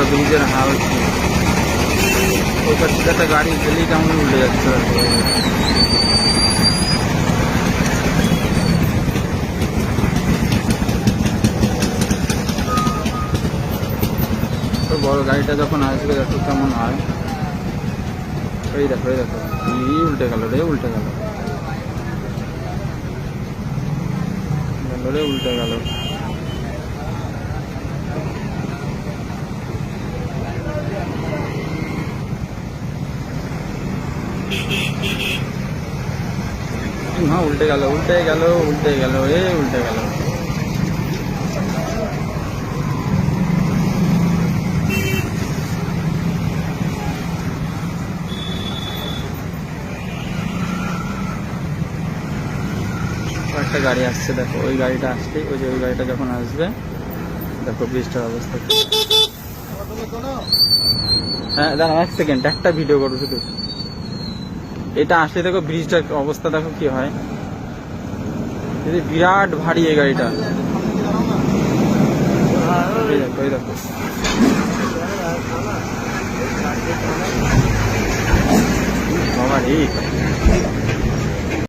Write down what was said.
পুরো ব্রিজের হাল কি ওপার থেকে একটা গাড়ি গেলেই কেমন উল্টে যাচ্ছে তো বড় গাড়িটা যখন আসবে দেখো কেমন হয় এই দেখো এই দেখো ই উল্টে গেল রে উল্টে গেল গেল রে উল্টে গেল হ্যাঁ উল্টে গেল উল্টে গেল উল্টে গেল, এ উল্টে গেল। একটা গাড়ি আসছে, দেখো, ওই গাড়িটা আসছে, ওই যে ওই গাড়িটা যখন আসবে, দেখো, ব্রিজটার অবস্থা হ্যাঁ দাঁড়া এক সেকেন্ড, একটা ভিডিও করো শুধু। এটা আসলে দেখো ব্রিজটার অবস্থা দেখো কি হয়। বিরাট ভারী এই গাড়িটা। দেখো বাবা